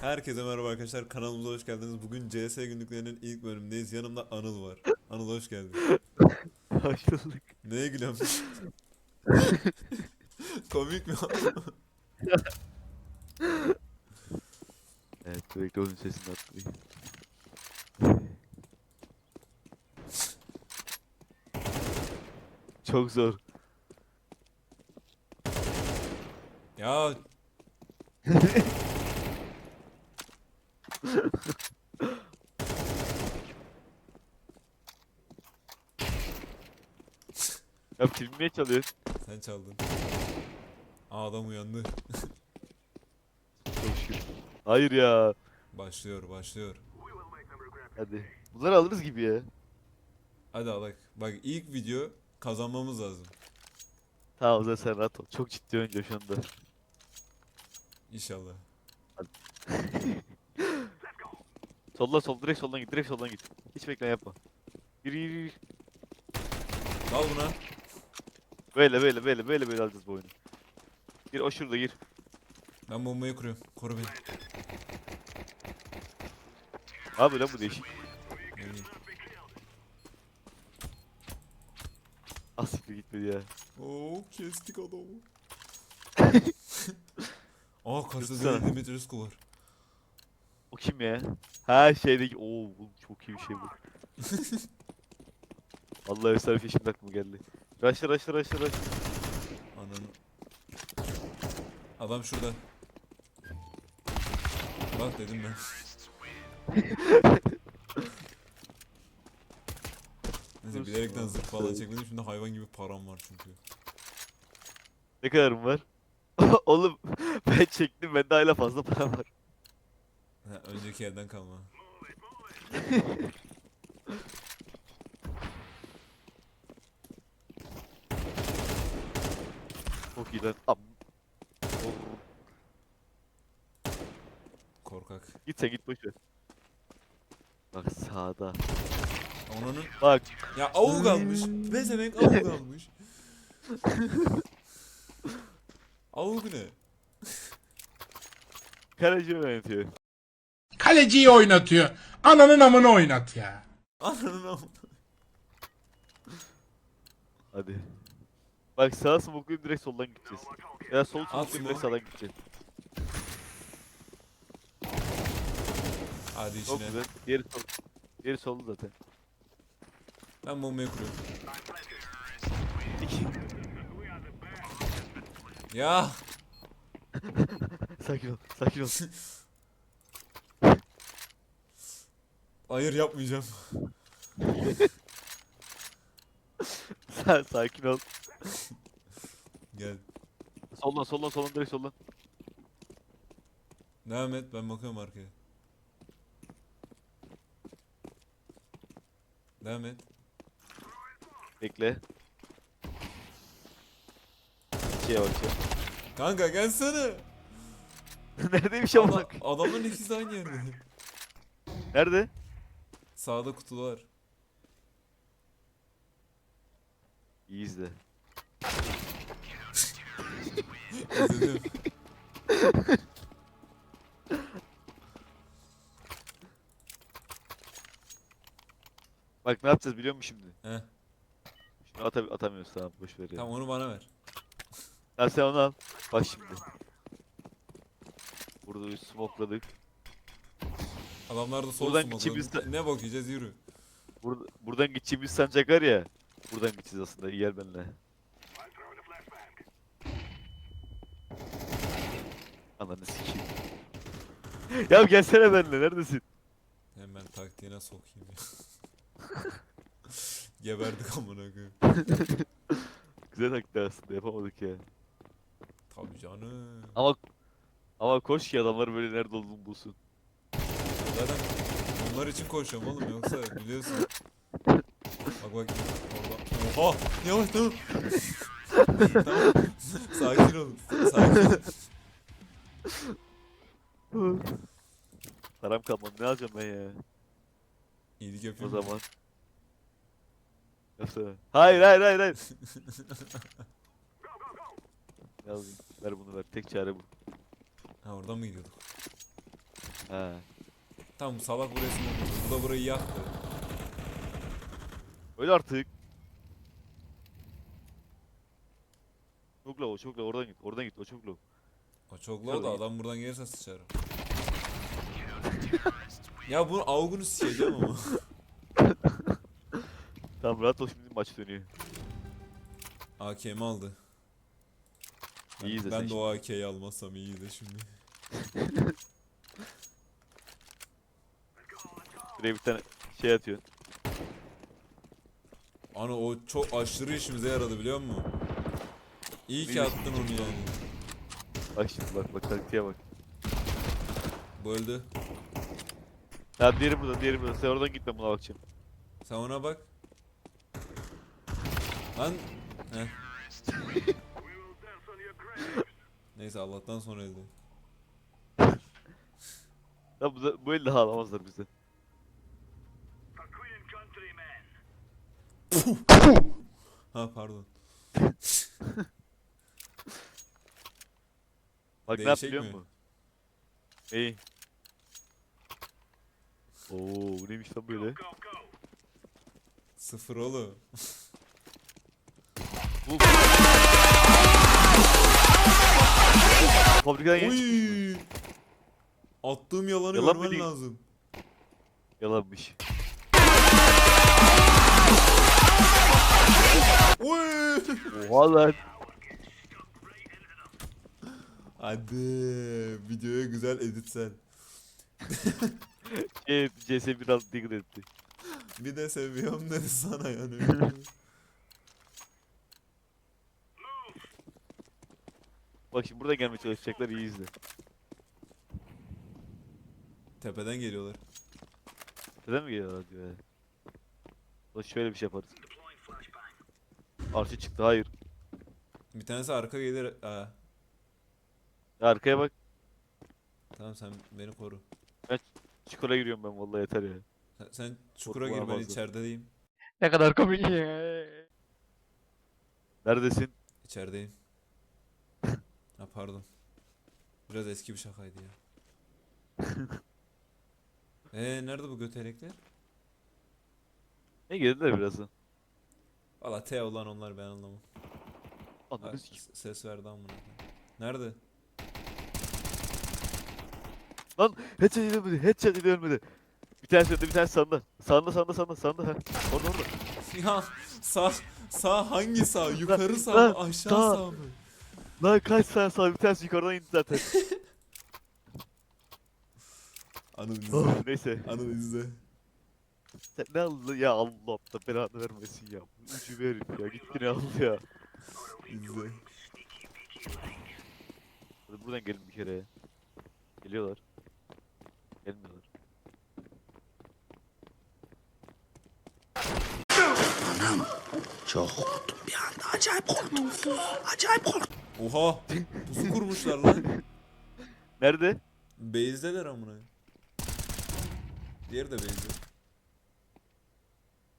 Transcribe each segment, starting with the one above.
Herkese merhaba arkadaşlar kanalımıza hoş geldiniz. Bugün CS günlüklerinin ilk bölümündeyiz. Yanımda Anıl var. Anıl hoş geldin. Hoş bulduk. Neye gülüyorsun? Komik mi? Evet sürekli onun sesini atmayayım. Çok zor. ya Ya film niye çalıyorsun? sen çaldın. Aa, adam uyandı. Çok şükür. Hayır ya. Başlıyor başlıyor. Hadi. Bunları alırız gibi ya. Hadi alak. Bak ilk video kazanmamız lazım. Tamam o zaman sen rahat ol. Çok ciddi oyuncu şu anda. İnşallah. Solla sol direkt soldan git direkt soldan git. Hiç bekleme yapma. Yürü yürü yürü. Al buna. Böyle böyle böyle böyle böyle alacağız bu oyunu. Gir o şurada gir. Ben bombayı kuruyorum. Koru beni. Abi lan bu değişik. Ne bileyim. Asiktir gitmedi ya. Oo kestik adamı. Aa karşıda bir Dimitrescu var. O kim ya? Ha şeydeki oo bu çok iyi bir şey bu. Allah efsane bir şimdi aklıma geldi. Raşla raşla raşla raşla. Ananı. Adam şurada. Bak dedim ben. Neyse bilerekten zırh falan çekmedim şimdi hayvan gibi param var çünkü. Ne kadarım var? Oğlum ben çektim bende hala fazla para var. Ha, önceki yerden kalma. Çok iyi lan. Am. Oğlum, Korkak. Git sen git boş ver. Bak sağda. Onun Bak ya avuk almış. Bezemek avuk almış. avuk ne? kaleci yönetiyor. Kaleciyi oynatıyor. Ananın amını oynat ya. Ananın avuk. Hadi. Bak sağa smoklayıp direkt soldan gideceğiz. Ya sol smoklayıp direkt sağdan gideceğiz. Hadi Çok içine. güzel. Diğeri sol. Diğeri soldu zaten. Ben bombayı kuruyorum. İki. Ya. sakin ol. Sakin ol. Hayır yapmayacağım. Sa- sakin ol. Gel. Soldan soldan soldan direkt soldan. Devam et ben bakıyorum arkaya. Devam et. Bekle. İkiye bakacağım. Kanka gelsene. Neredeymiş Ada, amına koyayım? adamın ikisi de aynı yerde. Nerede? Sağda kutular. İyi izle. İzledim. Bak ne yapacağız biliyor musun şimdi? Heh. Şunu ata atamıyoruz tamam boş ver ya. Tamam onu bana ver. Tamam sen onu al. Bak şimdi. Burada bir smokladık. Adamlar da sol Buradan smoke'ladı. içimizde- Ne bakacağız yürü. Burada, buradan gideceğimiz sancak var ya. Buradan gideceğiz aslında. Gel benimle. Ananı sikeyim. ya gelsene benimle. Neredesin? Hemen taktiğine sokayım ya. Geberdik amına koyayım. Güzel taktik aslında. Yapamadık ya. Tabii canım. Ama ama koş ki adamlar böyle nerede olduğunu bulsun. Zaten onlar için koşuyorum oğlum yoksa biliyorsun. Bak bak orada. Oha! Yavaş tamam. tamam. Sakin olun. Sakin. Param kalmadı. Ne alacağım ben ya? İyilik O mı? zaman. Yapsana. Hayır hayır hayır hayır. Ne alayım? Ver bunu ver. Tek çare bu. Ha oradan mı gidiyorduk? He. Tamam salak buraya smoke. Bu da burayı yaktı. Öyle artık. Çok low, çok low. Oradan git, oradan git. O çok low. O çok low da adam buradan gelirse sıçarım. Ya bunun avgunu sikeceğim ama. Tamam rahat ol şimdi maç dönüyor. AK'mi aldı. Ben, İyi izle ben sen de o AK'yi almazsam iyi de şimdi. Buraya bir tane şey atıyor. Ana o çok aşırı işimize yaradı biliyor musun? İyi ki attın onu yani. Bak şimdi bak bak taktiğe bak. Bu öldü. Ya diğeri burada, diğeri burada. Sen oradan gitme buna bakacağım. Sen ona bak. Lan. Heh. Neyse Allah'tan sonra öldü. Ya bu, bu elde alamazlar bizi. Ha pardon. Bak ne yap Değişik biliyor mi? musun? Neyi? Oo bu neymiş lan böyle? Sıfır oğlum. Bu Fabrikadan yeni çıkmış. Oy! Attığım yalanı Yalan mı görmen değil? lazım. Yalanmış. Oy! Oha lan. Hadi videoya güzel editsen. Şey, CS biraz diggle etti. Bir de seviyorum dedi sana yani. Bak şimdi burada gelmeye çalışacaklar iyi izle. Tepeden geliyorlar. Neden mi geliyorlar diyor ya. Ulan şöyle bir şey yaparız. Arşı çıktı hayır. Bir tanesi arka gelir. Aa, Ya arkaya bak. tamam sen beni koru. Çukura giriyorum ben vallahi yeter ya. Sen, sen çukura gir ben içerideyim. Ne kadar komik Neredesin? İçerideyim. ha pardon. Biraz eski bir şakaydı ya. Eee nerede bu götelekler? Ne geldiler birazdan. Valla T olan onlar ben anlamam. Ha, Anladın ses verdi amına. Nerede? Lan headshot ile ölmedi. Headshot ölmedi. Bir tanesi önde bir tanesi sağında. Sağında sağında sağında sağında. Ha. Orada orada. ya sağ sağ hangi sağ? Yukarı sağ mı aşağı sağ. sağ mı? Lan kaç sağ sağ bir tanesi yukarıdan indi zaten. Anıl izle. Neyse. Anıl izle. Sen ne aldın ya Allah da belanı vermesin ya. Ucu verin ya. Gitti ne aldı ya. İzle. Hadi buradan gelin bir kere. Geliyorlar. Gelmiyorlar. Çok korktum bir anda. Acayip korktum. Acayip korktum. Oha! Pusu kurmuşlar lan. Nerede? Base'deler amına. Diğeri de base'de.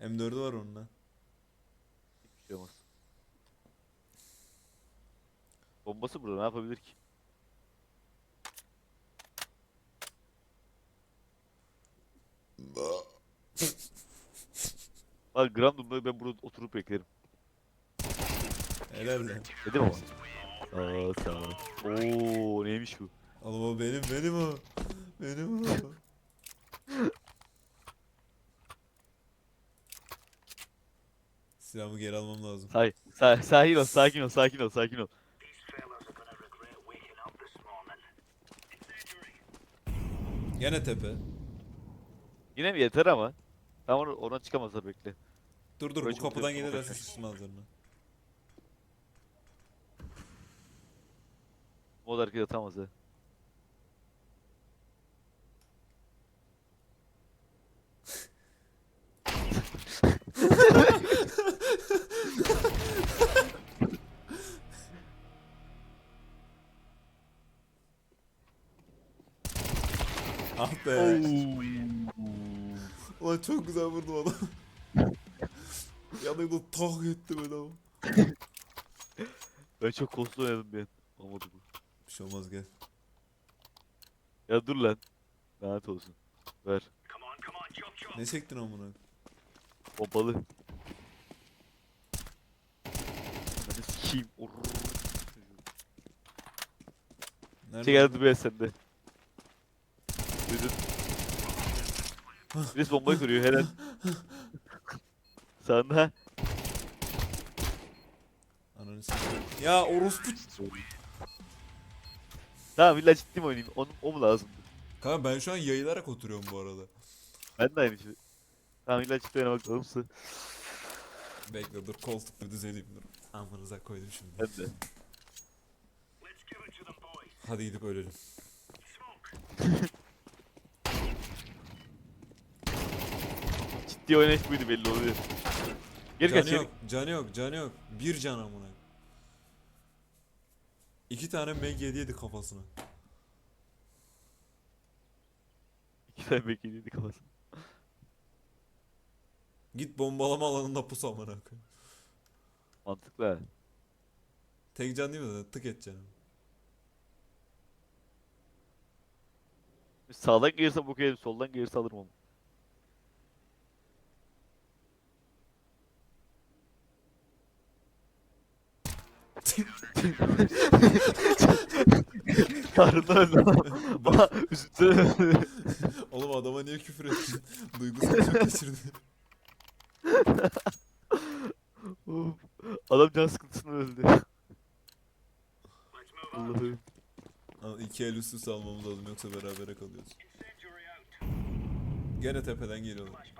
M4'ü var onunla. Hiçbir şey olmaz. Bombası burada ne yapabilir ki? Bak Grandum'da ben burada oturup beklerim. Helal lan. Dedim ama. Aa sağ ol. Oo neymiş bu? Oğlum o benim benim o. Benim o. Silahımı geri almam lazım. Say, say, sakin ol, sakin ol, sakin ol, sakin ol. Gene tepe. Yine mi yeter ama? Tamam or- oradan çıkamazlar bekle. Dur dur bu kapıdan yakın, gelirlerse bakın. sıçmazlarına. Mod hareket atamaz ha. Ah be. Ulan çok güzel vurdum adam. Yanımda tak etti böyle ama. Ben çok kostlu oynadım ben. Olmadı bu. Bir şey olmaz gel. Ya dur lan. Lanet olsun. Ver. Ne çektin amına? Bombalı. Hadi. Nerede? Şey geldi be sende. Duydun. Birisi bombayı kuruyor helal. Sana. Ananı. Ya orospu. Tamam illa ciddi mi oynayayım? Onun, o mu lazım? Kanka ben şu an yayılarak oturuyorum bu arada. Ben de aynı şey. Tamam illa ciddi oynamak lazımsa. Bekle dur koltukları düzeleyim dur. Amınıza koydum şimdi. Ben de. Hadi gidip ölelim. Ciddi oynayış buydu belli oluyor. Geri kaç Canı geri. yok, canı yok, canı yok. Bir can amına. İki tane Meg yedi kafasına. İki tane bekleydi kafası. Git bombalama alanında pus amına koyayım. Mantıklı. Tek can değil mi zaten? Tık et canım. Sağdan gelirse bu yerim, soldan gelirse alırım onu. Karnına öldü ama üstüne. Oğlum adama niye küfür ettin? Duygusal çok geçirdi. Of. Adam can sıkıntısından öldü. Allah'ım. Ama iki el üst üste almamız lazım yoksa berabere kalıyoruz. Gene tepeden geliyorlar.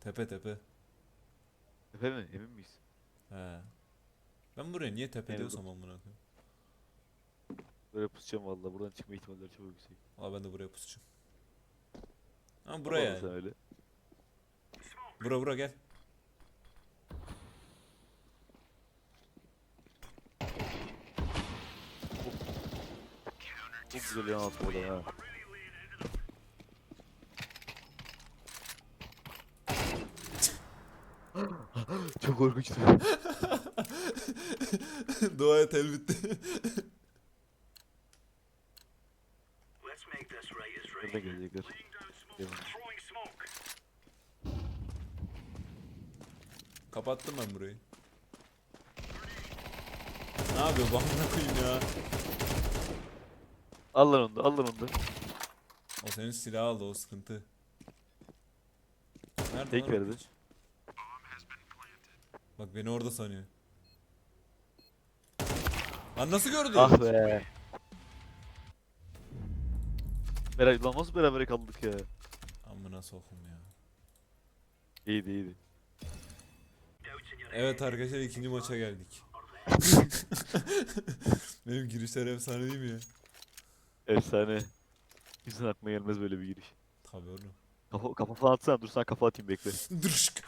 Tepe tepe. Efendim emin miyiz? He. Ben buraya niye tepe Evet. diyorsam amına koyayım. Böyle pusacağım valla buradan çıkma ihtimalleri çok yüksek. Valla ben de buraya pusacağım. Ama buraya sen yani. öyle. Bura bura gel. Çok güzel yan orada ha. Çok korkunçtu. Dua et el bitti. Nereden gelecekler? Kapattım ben burayı. Ne yapıyor bu amına koyayım ya? Al lan onu da, al lan onu da. O senin silah aldı o sıkıntı. Nerede Tek lan o verdi. piç? Bak beni orada sanıyor. Lan nasıl gördü? Ah be. Beraber, lan nasıl beraber kaldık ya? Amına sokum ya. İyiydi iyiydi. Evet arkadaşlar ikinci maça geldik. Benim girişler efsane değil mi ya? Efsane. Bizden aklıma gelmez böyle bir giriş. Tabii oğlum. Kafa, kafa falan atsana dur sana kafa atayım bekle. Dırşk.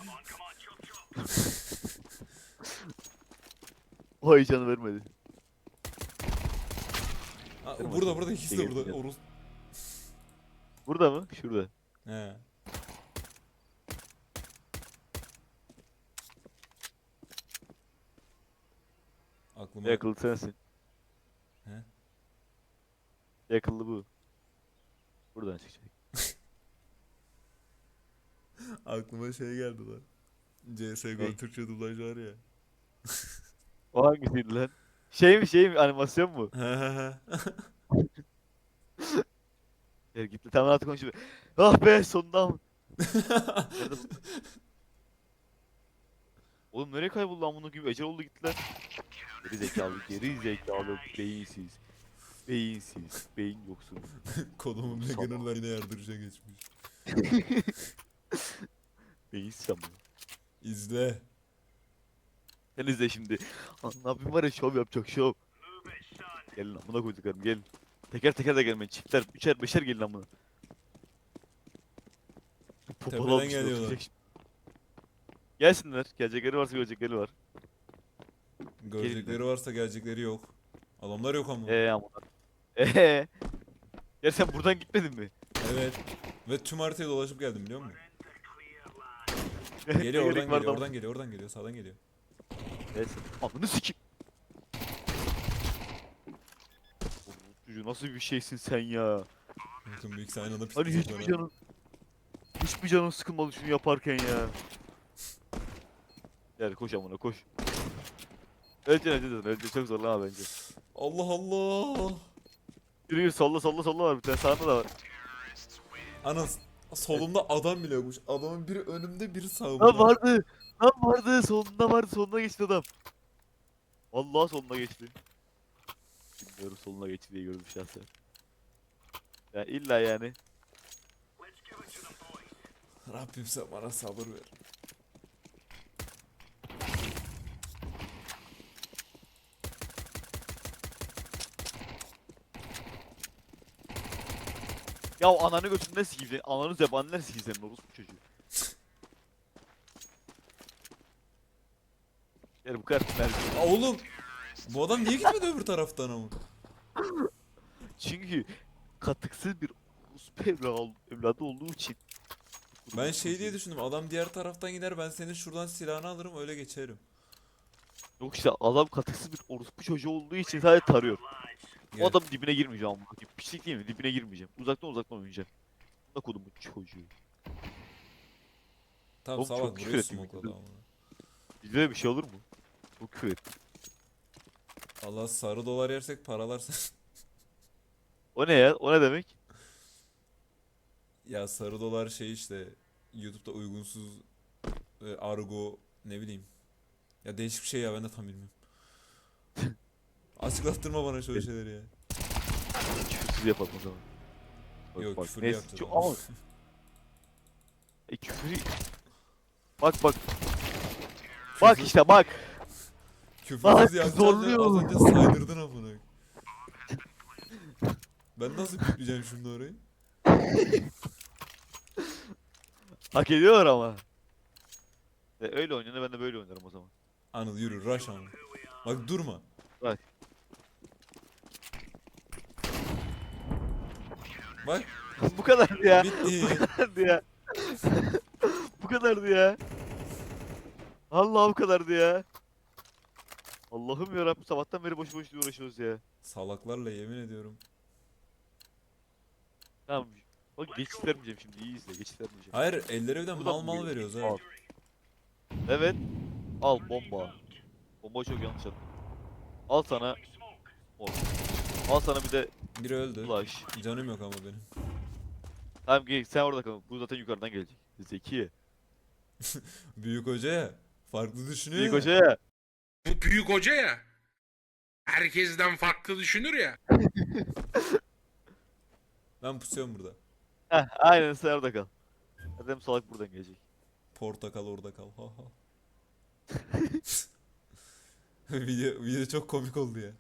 O heyecanı vermedi. Aa, burada burada ikisi de burada. Orus. Burada mı? Şurada. He. Aklıma Yakılı sensin. He? Yakılı bu. Buradan çıkacak. aklıma şey geldi lan. CS:GO? Türkçe dublaj var ya. O hangisiydi lan? Şey mi şey mi animasyon mu? Ya gitti tamam artık konuşuyor. Ah be sonunda? Nerede bu? Oğlum nereye kayboldu lan bunun gibi? Ecel oldu gittiler. Geri zekalı, geri zekalı, beyinsiz. Beyinsiz, beyin yoksun. Kodumun Salak. beginnerlar yine yardırıca geçmiş. Beyinsiz ama. İzle. Sen izle şimdi. Ne yapayım var ya şov yapacak şov. Gelin amına koyduklarım gelin. Teker teker de gelmeyin çiftler üçer beşer gelin amına. Tepeden almışlar, geliyorlar. Gelsinler. Gelecekleri varsa görecekleri var. Görecekleri varsa gelecekleri yok. Adamlar yok ama. Eee amına. Eee. Ya sen buradan gitmedin mi? Evet. Ve tüm haritayı dolaşıp geldim biliyor musun? Ne Geliyor gerek oradan geliyor, oradan geliyor, oradan geliyor, sağdan geliyor. Neyse. Sikeyim. çocuğu nasıl bir şeysin sen ya? Bakın büyük sen aynı anda Hani hiçbir canın hiçbir canın sıkılmadı şunu yaparken ya. Gel koş amına koş. Öleceksin öleceksin öleceksin çok zorlama bence. Allah Allah. Yürü yürü solla solla solla var bir tane sağında da var. Anas solumda adam bile yokmuş. Adamın biri önümde biri sağımda. Lan vardı. Lan vardı sonunda vardı sonuna geçti adam. Vallahi sonuna geçti. Bilmiyorum sonuna geçti diye gördüm şahsen. Ya illa yani. Rabbim sen bana sabır ver. Ya ananı götünden sikeyim seni. Ananı zebanından sikeyim senin orospu çocuğu. Yani bu kadar mermi. Aa, oğlum. Bu adam niye gitmedi öbür taraftan ama? Çünkü katıksız bir orospu evla- evladı olduğu için. Ben şey diye düşündüm. Adam diğer taraftan gider ben senin şuradan silahını alırım öyle geçerim. Yok işte adam katıksız bir orospu çocuğu olduğu için sadece tarıyor. O adam dibine girmeyeceğim ama. Pislik değil mi? Dibine girmeyeceğim. Uzaktan uzaktan oynayacağım. Ne kodum bu çocuğu. Tamam Oğlum çok salak küfür ettim ama. Bizde bir şey olur mu? Bu küfür ettim. Allah sarı dolar yersek paralar sen- O ne ya? O ne demek? Ya sarı dolar şey işte YouTube'da uygunsuz e, argo ne bileyim. Ya değişik bir şey ya ben de tam bilmiyorum. Açıklattırma bana şöyle şeyleri ya. Küfürsüz yapalım o zaman. Yok bak, küfür neyse, yapacağız. ama. ama- E küfür... Bak bak. Bak işte bak. Küfürsüz yapacağız zorluyor. az önce saydırdın amına. Ben nasıl bipleyeceğim şimdi orayı? Hak ediyor ama. E, öyle oynanır ben de böyle oynarım o zaman. Anıl yürü rush Anıl. Bak durma. Bak. Bak bu kadardı ya. bitti. Bu kadardı ya. bu kadardı ya. Allah bu kadardı ya. Allah'ım yarabbim sabahtan beri boş boş uğraşıyoruz ya. Salaklarla yemin ediyorum. Tamam. Bak geçit vermeyeceğim şimdi iyi izle geçit vermeyeceğim. Hayır elleri da mal mal veriyoruz ha. Al. Evet. Al bomba. Bomba çok yanlış attım. Al sana. Mor. Al sana bir de Biri öldü. flash. Canım yok ama benim. Tamam gel sen orada kal. Bu zaten yukarıdan gelecek. Zeki. Büyük hoca ya. Farklı düşünüyor Büyük ya. hoca ya. Bu büyük hoca ya. Herkesten farklı düşünür ya. Ben pusuyorum burada. Heh aynen sen orada kal. Adam salak buradan gelecek. Portakal orada kal. Ha ha. video, video çok komik oldu ya.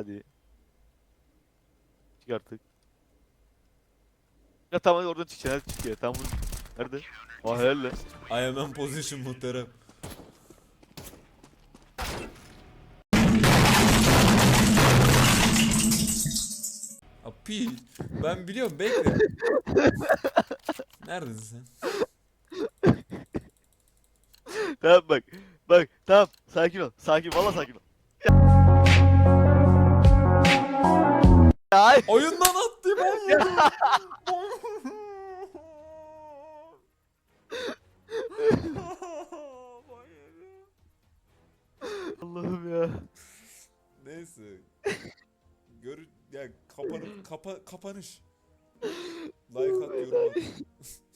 Hadi. Çık artık. Ya tamam oradan çıkacaksın hadi çık ya. Tamam. Nerede? Aa helal lan. I am in position muhterem. Api, ben biliyorum bekle. Neredesin sen? Tamam bak. Bak tamam sakin ol. Sakin valla sakin ol. Ya, ay. Oyundan attım oğlum. Allah'ım ya. Neyse. Gör ya kapanıp kapa kapanış. Like at yorum at.